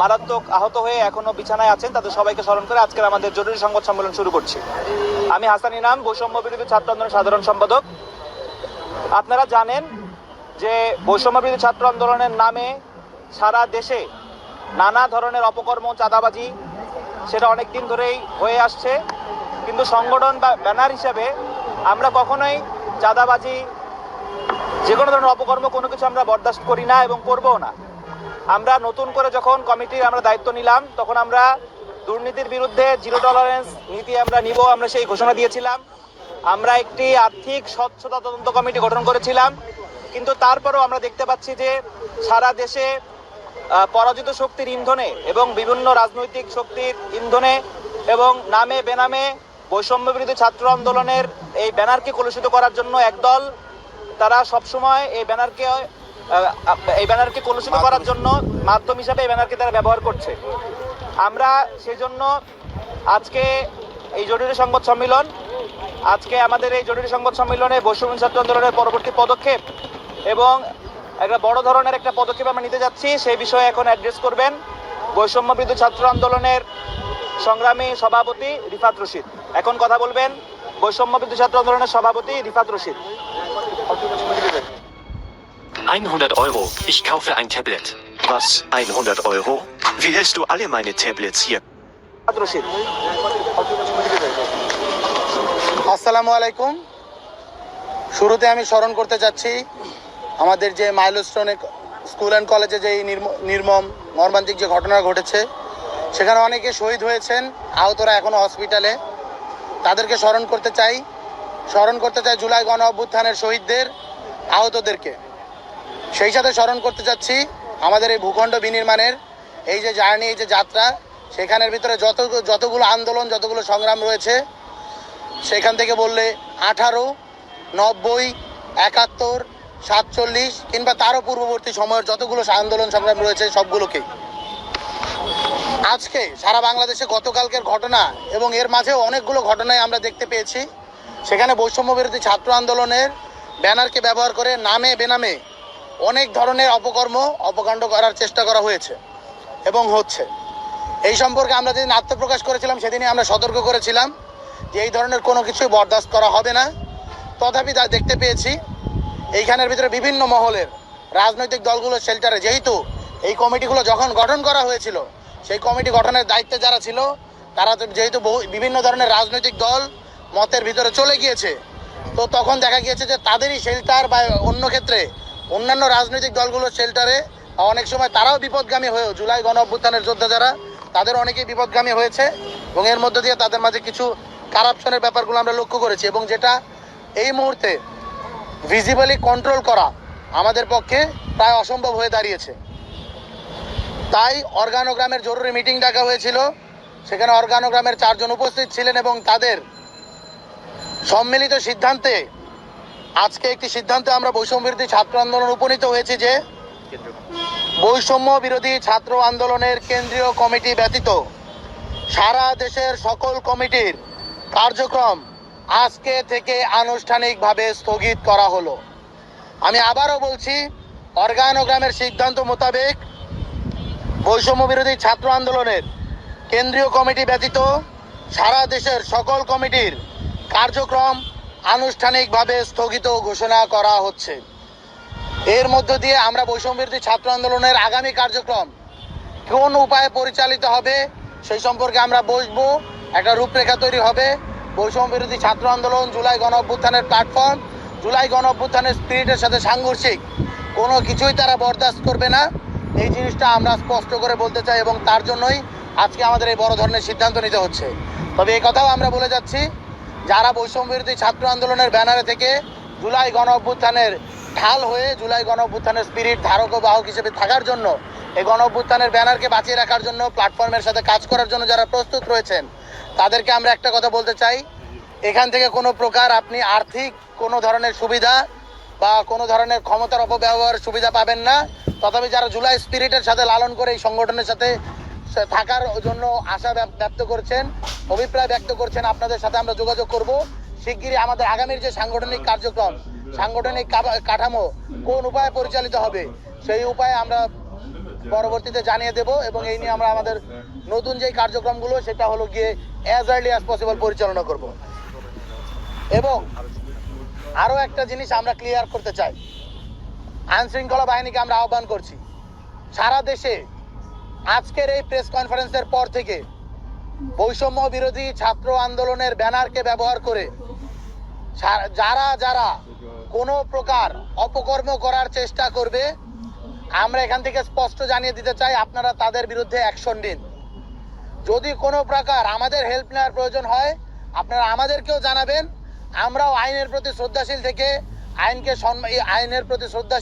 মারাত্মক আহত হয়ে এখনও বিছানায় আছেন, তাদের সবাইকে স্মরণ করে আজকের আমাদের জরুরি সংবাদ সম্মেলন শুরু করছি। আমি হাসান ইনাম, বৈষম্য বিরোধী ছাত্র আন্দোলন সাধারণ সম্পাদক। আপনারা জানেন যে বৈষম্য বিরোধী ছাত্র আন্দোলনের নামে সারা দেশে নানা ধরনের অপকর্ম, চাঁদাবাজি, সেটা অনেক দিন ধরেই হয়ে আসছে। কিন্তু সংগঠন বা ব্যানার হিসাবে আমরা কখনোই চাঁদাবাজি যে কোনো ধরনের অপকর্ম কোনো কিছু আমরা বরদাস্ত করি না এবং করবও না। আমরা নতুন করে যখন কমিটির আমরা দায়িত্ব নিলাম, তখন আমরা দুর্নীতির বিরুদ্ধে জিরো টলারেন্স নীতি আমরা নিব, আমরা সেই ঘোষণা দিয়েছিলাম। আমরা একটি আর্থিক স্বচ্ছতা তদন্ত কমিটি গঠন করেছিলাম। কিন্তু তারপরেও আমরা দেখতে পাচ্ছি যে সারা দেশে পরাজিত শক্তির ইন্ধনে এবং বিভিন্ন রাজনৈতিক শক্তির ইন্ধনে এবং নামে বেনামে বৈষম্য বিরোধী ছাত্র আন্দোলনের এই ব্যানারকে কলুষিত করার জন্য একদল, তারা সবসময় এই ব্যানারকে এই ব্যানারকে কলুষিত করার জন্য মাধ্যম হিসাবে এই ব্যানারকে তারা ব্যবহার করছে। আমরা সেই জন্য আজকে এই জরুরি সংবাদ সম্মেলন আজকে আমাদের এই জরুরি সংবাদ সম্মেলনে বৈষম্য ছাত্র আন্দোলনের পরবর্তী পদক্ষেপ এবং একটা বড় ধরনের একটা পদক্ষেপ আমরা নিতে যাচ্ছি সেই বিষয়ে এখন অ্যাড্রেস করবেন বৈষম্য বিরোধী ছাত্র আন্দোলনের সংগ্রামী সভাপতি রিফাত রশিদ। এখন কথা বলবেন বৈষম্য বিরোধী ছাত্র আন্দোলনের সভাপতি Rifat Rashid. 100 Euro. Ich kaufe ein Tablet. Was? 100 Euro? Wie hältst du alle meine Tablets hier? আসসালামু আলাইকুম শুরুতে আমি স্মরণ করতে চাচ্ছি, আমাদের যে মাইলস্টোনে স্কুল অ্যান্ড কলেজে যে নির্মম মর্মান্তিক যে ঘটনা ঘটেছে, সেখানে অনেকে শহীদ হয়েছেন, আহতরা এখনও হসপিটালে তাদেরকে স্মরণ করতে চাই স্মরণ করতে চাই জুলাই গণ অভ্যুত্থানের শহীদদের, আহতদেরকে সেই সাথে স্মরণ করতে চাচ্ছি আমাদের এই ভূখণ্ড বিনির্মাণের এই যে জার্নি, এই যে যাত্রা, সেখানের ভিতরে যত যতগুলো আন্দোলন, যতগুলো সংগ্রাম রয়েছে, সেখান থেকে বললে আঠারো, নব্বই, একাত্তর, সাতচল্লিশ কিংবা তারও পূর্ববর্তী সময়ের যতগুলো আন্দোলন, সংগ্রাম রয়েছে সবগুলোকে। আজকে সারা বাংলাদেশে গতকালকের ঘটনা এবং এর মাঝেও অনেকগুলো ঘটনায় আমরা দেখতে পেয়েছি। সেখানে বৈষম্য বিরোধী ছাত্র আন্দোলনের ব্যানারকে ব্যবহার করে নামে বেনামে অনেক ধরনের অপকর্ম অপকাণ্ড করার চেষ্টা করা হয়েছে এবং হচ্ছে। এই সম্পর্কে আমরা যেদিন আত্মপ্রকাশ করেছিলাম, সেদিনই আমরা সতর্ক করেছিলাম যে এই ধরনের কোনো কিছুই বরদাস্ত করা হবে না। তথাপি তা দেখতে পেয়েছি, এইখানের ভিতরে বিভিন্ন মহলের রাজনৈতিক দলগুলোর শেল্টারে যেহেতু এই কমিটিগুলো যখন গঠন করা হয়েছিল, সেই কমিটি গঠনের দায়িত্বে যারা ছিল, তারা যেহেতু বহু, বিভিন্ন ধরনের রাজনৈতিক দল মতের ভিতরে চলে গিয়েছে, তো তখন দেখা গিয়েছে যে তাদেরই শেল্টার বা অন্য ক্ষেত্রে অন্যান্য রাজনৈতিক দলগুলোর শেল্টারে অনেক সময় তারাও বিপদগামী হয়েও, জুলাই গণ অভ্যুত্থানের যোদ্ধা যারা, তাদের অনেকেই বিপদগামী হয়েছে এবং এর মধ্য দিয়ে তাদের মাঝে কিছু কারাপশনের ব্যাপারগুলো আমরা লক্ষ্য করেছি এবং যেটা এই মুহূর্তে ভিজিবলি কন্ট্রোল করা আমাদের পক্ষে প্রায় অসম্ভব হয়ে দাঁড়িয়েছে। তাই অর্গানোগ্রামের জরুরি মিটিং ডাকা হয়েছিল। সেখানে অর্গানোগ্রামের চারজন উপস্থিত ছিলেন এবং তাদের সম্মিলিত সিদ্ধান্তে আজকে একটি সিদ্ধান্তে আমরা বৈষম্য বিরোধী ছাত্র আন্দোলন উপনীত হয়েছি যে বৈষম্য বিরোধী ছাত্র আন্দোলনের কেন্দ্রীয় কমিটি ব্যতীত সারা দেশের সকল কমিটির কার্যক্রম আজকে থেকে আনুষ্ঠানিকভাবে স্থগিত করা হলো। আমি আবারও বলছি অর্গানোগ্রামের সিদ্ধান্ত মোতাবেক বৈষম্য বিরোধী ছাত্র আন্দোলনের কেন্দ্রীয় কমিটি ব্যতীত সারা দেশের সকল কমিটির কার্যক্রম আনুষ্ঠানিকভাবে স্থগিত ঘোষণা করা হচ্ছে। এর মধ্য দিয়ে আমরা বৈষম্য বিরোধী ছাত্র আন্দোলনের আগামী কার্যক্রম কোন উপায়ে পরিচালিত হবে সেই সম্পর্কে আমরা বসবো। একটা রূপরেখা তৈরি হবে। বৈষম্য বিরোধী ছাত্র আন্দোলন জুলাই গণ অভ্যুত্থানের প্ল্যাটফর্ম জুলাই গণ অভ্যুত্থানের স্পিরিটের সাথে সাংঘর্ষিক, কোনো কিছুই তারা বরদাস্ত করবে না। এই জিনিসটা আমরা স্পষ্ট করে বলতে চাই এবং তার জন্যই আজকে আমাদের এই বড় ধরনের সিদ্ধান্ত নিতে হচ্ছে। তবে এই কথাও আমরা বলে যাচ্ছি যারা বৈষম্য বিরোধী ছাত্র আন্দোলনের ব্যানারে থেকে জুলাই গণ অভ্যুত্থানের ঢাল হয়ে জুলাই গণ অভ্যুত্থানের স্পিরিট ধারক ও বাহক হিসেবে থাকার জন্য এই গণ অভ্যুত্থানের ব্যানারকে বাঁচিয়ে রাখার জন্য প্ল্যাটফর্মের সাথে কাজ করার জন্য যারা প্রস্তুত রয়েছেন, তাদেরকে আমরা একটা কথা বলতে চাই। এখান থেকে কোনো প্রকার আপনি আর্থিক কোনো ধরনের সুবিধা বা কোনো ধরনের ক্ষমতার অপব্যবহার সুবিধা পাবেন না। তথাপি যারা জুলাই স্পিরিটের সাথে লালন করে এই সংগঠনের সাথে থাকার জন্য আশা ব্যক- ব্যক্ত করছেন অভিপ্রায় ব্যক্ত করছেন, আপনাদের সাথে আমরা যোগাযোগ করব। শিগগিরই আমাদের আগামীর যে সাংগঠনিক কার্যক্রম, সাংগঠনিক কাঠামো কোন উপায়ে পরিচালিত হবে, সেই উপায়ে আমরা পরবর্তীতে জানিয়ে দেব এবং এই নিয়ে আমরা আমাদের নতুন যে কার্যক্রমগুলো, সেটা হলো গিয়ে অ্যাজ আর্লি অ্যাজ পসিবল পরিচালনা করব। এবং আরও একটা জিনিস আমরা ক্লিয়ার করতে চাই। আইন শৃঙ্খলা বাহিনীকে আমরা আহ্বান করছি, সারা দেশে আজকের এই প্রেস কনফারেন্সের পর থেকে বৈষম্য বিরোধী ছাত্র আন্দোলনের ব্যানারকে ব্যবহার করে যারা যারা কোনো প্রকার অপকর্ম করার চেষ্টা করবে, আমরা এখান থেকে স্পষ্ট জানিয়ে দিতে চাই, আপনারা তাদের বিরুদ্ধে অ্যাকশন নিন। যদি কোনো প্রকার আমাদের হেল্প নেওয়ার প্রয়োজন হয়, আপনারা আমাদেরকেও জানাবেন। আমরাও আইনের প্রতি শ্রদ্ধাশীল থেকে আইনকে আইনের প্রতি শ্রদ্ধা